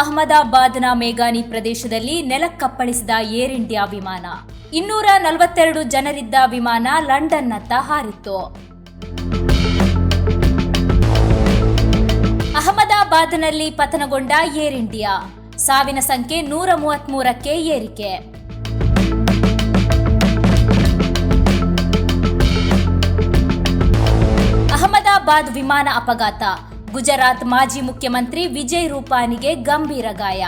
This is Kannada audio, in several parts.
ಅಹಮದಾಬಾದ್ನ ಮೇಘಾನಿ ಪ್ರದೇಶದಲ್ಲಿ ನೆಲಕ್ಕಪ್ಪಳಿಸಿದ ಏರ್ ಇಂಡಿಯಾ ವಿಮಾನ. ಇನ್ನೂರ ನಲವತ್ತೆರಡು ಜನರಿದ್ದ ವಿಮಾನ ಲಂಡನ್ನತ್ತ ಹಾರಿತ್ತು. ಅಹಮದಾಬಾದ್ನಲ್ಲಿ ಪತನಗೊಂಡ ಏರ್ ಇಂಡಿಯಾ. ಸಾವಿನ ಸಂಖ್ಯೆ ನೂರ ಮೂವತ್ಮೂರಕ್ಕೆ ಏರಿಕೆ. ಅಹಮದಾಬಾದ್ ವಿಮಾನ ಅಪಘಾತ. ಗುಜರಾತ್ ಮಾಜಿ ಮುಖ್ಯಮಂತ್ರಿ ವಿಜಯ್ ರೂಪಾನಿಗೆ ಗಂಭೀರ ಗಾಯ.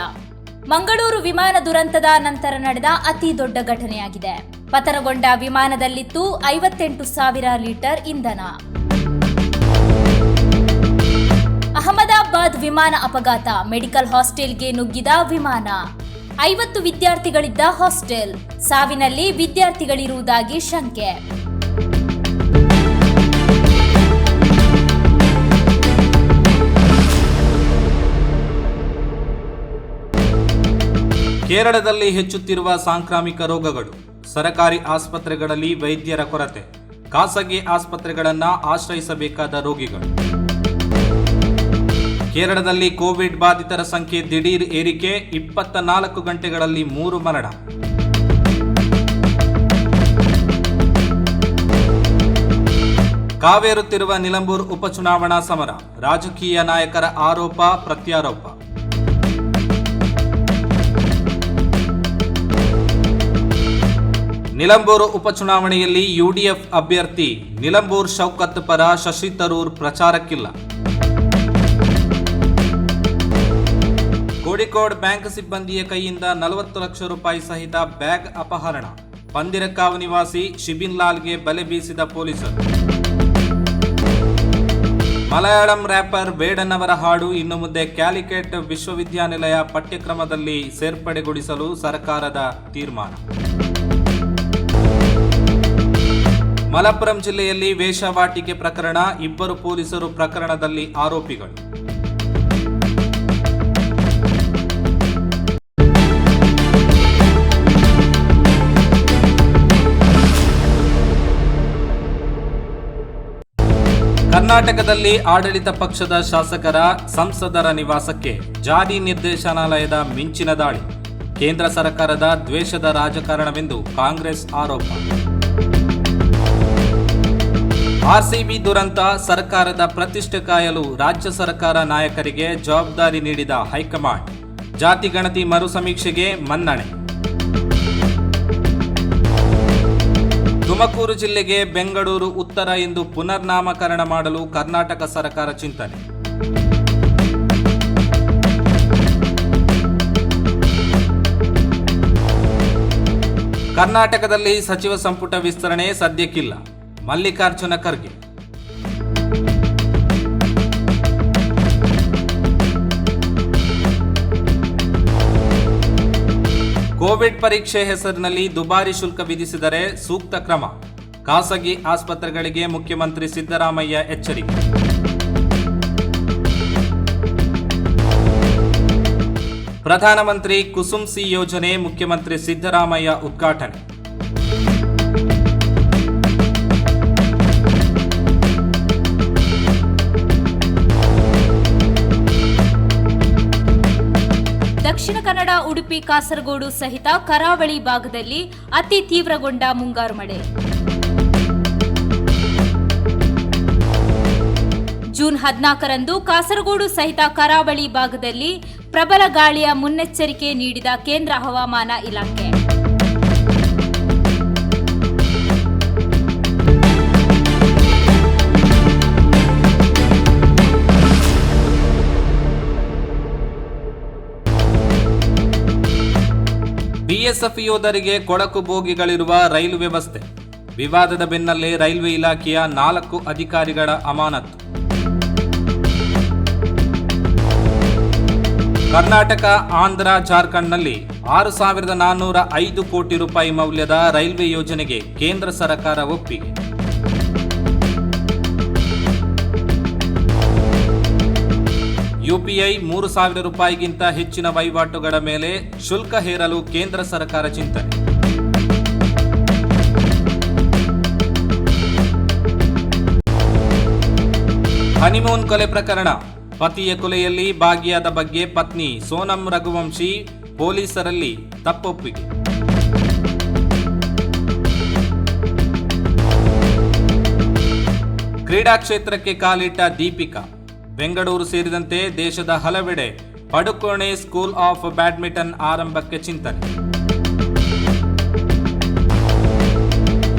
ಮಂಗಳೂರು ವಿಮಾನ ದುರಂತದ ನಂತರ ನಡೆದ ಅತಿ ದೊಡ್ಡ ಘಟನೆಯಾಗಿದೆ. ಪತನಗೊಂಡ ವಿಮಾನದಲ್ಲಿತ್ತು ಐವತ್ತೆಂಟು ಸಾವಿರ ಲೀಟರ್ ಇಂಧನ. ಅಹಮದಾಬಾದ್ ವಿಮಾನ ಅಪಘಾತ, ಮೆಡಿಕಲ್ ಹಾಸ್ಟೆಲ್ಗೆ ನುಗ್ಗಿದ ವಿಮಾನ. ಐವತ್ತು ವಿದ್ಯಾರ್ಥಿಗಳಿದ್ದ ಹಾಸ್ಟೆಲ್. ಸಾವಿನಲ್ಲಿ ವಿದ್ಯಾರ್ಥಿಗಳಿರುವುದಾಗಿ ಶಂಕೆ. ಕೇರಳದಲ್ಲಿ ಹೆಚ್ಚುತ್ತಿರುವ ಸಾಂಕ್ರಾಮಿಕ ರೋಗಗಳು, ಸರಕಾರಿ ಆಸ್ಪತ್ರೆಗಳಲ್ಲಿ ವೈದ್ಯರ ಕೊರತೆ, ಖಾಸಗಿ ಆಸ್ಪತ್ರೆಗಳನ್ನ ಆಶ್ರಯಿಸಬೇಕಾದ ರೋಗಿಗಳು. ಕೇರಳದಲ್ಲಿ ಕೋವಿಡ್ ಬಾಧಿತರ ಸಂಖ್ಯೆ ದಿಢೀರ್ ಏರಿಕೆ ಇಪ್ಪತ್ತ ನಾಲ್ಕು ಗಂಟೆಗಳಲ್ಲಿ ಮೂರು ಮರಣ. ಕಾವೇರುತ್ತಿರುವ ನಿಲಂಬೂರ್ ಉಪಚುನಾವಣಾ ಸಮರ, ರಾಜಕೀಯ ನಾಯಕರ ಆರೋಪ, ಪ್ರತ್ಯಾರೋಪ. ನಿಲಂಬೂರು ಉಪಚುನಾವಣೆಯಲ್ಲಿ ಯುಡಿಎಫ್ ಅಭ್ಯರ್ಥಿ ನಿಲಂಬೂರ್ ಶೌಕತ್ ಪರ ಶಶಿ ತರೂರ್ ಪ್ರಚಾರಕ್ಕಿಲ್ಲ. ಕೋಡಿಕೋಡ್ ಬ್ಯಾಂಕ್ ಸಿಬ್ಬಂದಿಯ ಕೈಯಿಂದ ನಲವತ್ತು ಲಕ್ಷ ರೂಪಾಯಿ ಸಹಿತ ಬ್ಯಾಗ್ ಅಪಹರಣ. ಪಂದಿರಕಾವ್ ನಿವಾಸಿ ಶಿಬಿನ್ ಲಾಲ್ಗೆ ಬಲೆ ಬೀಸಿದ ಪೊಲೀಸರು. ಮಲಯಾಳಂ ರ್ಯಾಪರ್ ಬೇಡನ್ ಅವರ ಹಾಡು ಇನ್ನು ಮುಂದೆ ಕ್ಯಾಲಿಕೆಟ್ ವಿಶ್ವವಿದ್ಯಾನಿಲಯ ಪಠ್ಯಕ್ರಮದಲ್ಲಿ ಸೇರ್ಪಡೆಗೊಳಿಸಲು ಸರ್ಕಾರದ ತೀರ್ಮಾನ. ಮಲಪ್ಪುರಂ ಜಿಲ್ಲೆಯಲ್ಲಿ ವೇಷವಾಟಿಕೆ ಪ್ರಕರಣ, ಇಬ್ಬರು ಪೊಲೀಸರು ಪ್ರಕರಣದಲ್ಲಿ ಆರೋಪಿಗಳು. ಕರ್ನಾಟಕದಲ್ಲಿ ಆಡಳಿತ ಪಕ್ಷದ ಶಾಸಕರ ಸಂಸದರ ನಿವಾಸಕ್ಕೆ ಜಾರಿ ನಿರ್ದೇಶನಾಲಯದ ಮಿಂಚಿನ ದಾಳಿ. ಕೇಂದ್ರ ಸರ್ಕಾರದ ದ್ವೇಷದ ರಾಜಕಾರಣವೆಂದು ಕಾಂಗ್ರೆಸ್ ಆರೋಪ. ಆರ್ಸಿಬಿ ದುರಂತ ಸರ್ಕಾರದ ಪ್ರತಿಷ್ಠೆ ಕಾಯಲು ರಾಜ್ಯ ಸರ್ಕಾರ ನಾಯಕರಿಗೆ ಜವಾಬ್ದಾರಿ ನೀಡಿದ ಹೈಕಮಾಂಡ್. ಜಾತಿ ಗಣತಿ ಮರು ಸಮೀಕ್ಷೆಗೆ ಮನ್ನಣೆ. ತುಮಕೂರು ಜಿಲ್ಲೆಗೆ ಬೆಂಗಳೂರು ಉತ್ತರ ಎಂದು ಪುನರ್ನಾಮಕರಣ ಮಾಡಲು ಕರ್ನಾಟಕ ಸರ್ಕಾರ ಚಿಂತನೆ. ಕರ್ನಾಟಕದಲ್ಲಿ ಸಚಿವ ಸಂಪುಟ ವಿಸ್ತರಣೆ ಸದ್ಯಕ್ಕಿಲ್ಲ. ಮಲ್ಲಿಕಾರ್ಜುನ ಖರ್ಗೆ. ಕೋವಿಡ್ ಪರೀಕ್ಷೆ ಹೆಸರಿನಲ್ಲಿ ದುಬಾರಿ ಶುಲ್ಕ ವಿಧಿಸಿದರೆ ಸೂಕ್ತ ಕ್ರಮ. ಖಾಸಗಿ ಆಸ್ಪತ್ರೆಗಳಿಗೆ ಮುಖ್ಯಮಂತ್ರಿ ಸಿದ್ದರಾಮಯ್ಯ ಎಚ್ಚರಿಕೆ. ಪ್ರಧಾನಮಂತ್ರಿ ಕುಸುಮ್ ಸಿ ಯೋಜನೆ ಮುಖ್ಯಮಂತ್ರಿ ಸಿದ್ದರಾಮಯ್ಯ ಉದ್ಘಾಟನೆ. ದಕ್ಷಿಣ ಕನ್ನಡ, ಉಡುಪಿ, ಕಾಸರಗೋಡು ಸಹಿತ ಕರಾವಳಿ ಭಾಗದಲ್ಲಿ ಅತಿ ತೀವ್ರಗೊಂಡ ಮುಂಗಾರು ಮಳೆ. ಜೂನ್ ಹದಿನಾಲ್ಕರಂದು ಕಾಸರಗೋಡು ಸಹಿತ ಕರಾವಳಿ ಭಾಗದಲ್ಲಿ ಪ್ರಬಲ ಗಾಳಿಯ ಮುನ್ನೆಚ್ಚರಿಕೆ ನೀಡಿದ ಕೇಂದ್ರ ಹವಾಮಾನ ಇಲಾಖೆ. ಬಿಎಸ್ಎಫ್ ಯೋಧರಿಗೆ ಕೊಡಕು ಬೋಗಿಗಳಿರುವ ರೈಲು ವ್ಯವಸ್ಥೆ. ವಿವಾದದ ಬೆನ್ನಲ್ಲೇ ರೈಲ್ವೆ ಇಲಾಖೆಯ ನಾಲ್ಕು ಅಧಿಕಾರಿಗಳ ಅಮಾನತು ಕರ್ನಾಟಕ, ಆಂಧ್ರ, ಜಾರ್ಖಂಡ್ನಲ್ಲಿ ಆರು ಸಾವಿರದ ನಾನ್ನೂರ ಐದು ಕೋಟಿ ರೂಪಾಯಿ ಮೌಲ್ಯದ ರೈಲ್ವೆ ಯೋಜನೆಗೆ ಕೇಂದ್ರ ಸರ್ಕಾರ ಒಪ್ಪಿಗೆ. ಯುಪಿಐ ಮೂರು ಸಾವಿರ ರೂಪಾಯಿಗಿಂತ ಹೆಚ್ಚಿನ ವಹಿವಾಟುಗಳ ಮೇಲೆ ಶುಲ್ಕ ಹೇರಲು ಕೇಂದ್ರ ಸರ್ಕಾರ ಚಿಂತನೆ. ಹನಿಮೂನ್ ಕೊಲೆ ಪ್ರಕರಣ. ಪತಿಯ ಕೊಲೆಯಲ್ಲಿ ಭಾಗಿಯಾದ ಬಗ್ಗೆ ಪತ್ನಿ ಸೋನಂ ರಘುವಂಶಿ ಪೊಲೀಸರಲ್ಲಿ ತಪ್ಪೊಪ್ಪಿಗೆ. ಕ್ರೀಡಾ ಕ್ಷೇತ್ರಕ್ಕೆ ಕಾಲಿಟ್ಟ ದೀಪಿಕಾ. ಬೆಂಗಳೂರು ಸೇರಿದಂತೆ ದೇಶದ ಹಲವೆಡೆ ಪಡುಕೋಣೆ ಸ್ಕೂಲ್ ಆಫ್ ಬ್ಯಾಡ್ಮಿಂಟನ್ ಆರಂಭಕ್ಕೆ ಚಿಂತನೆ.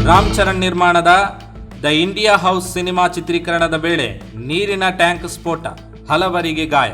ರಾಮ್ ಚರಣ್ ನಿರ್ಮಾಣದ ದ ಇಂಡಿಯಾ ಹೌಸ್ ಸಿನಿಮಾ ಚಿತ್ರೀಕರಣದ ವೇಳೆ ನೀರಿನ ಟ್ಯಾಂಕ್ ಸ್ಫೋಟ, ಹಲವರಿಗೆ ಗಾಯ.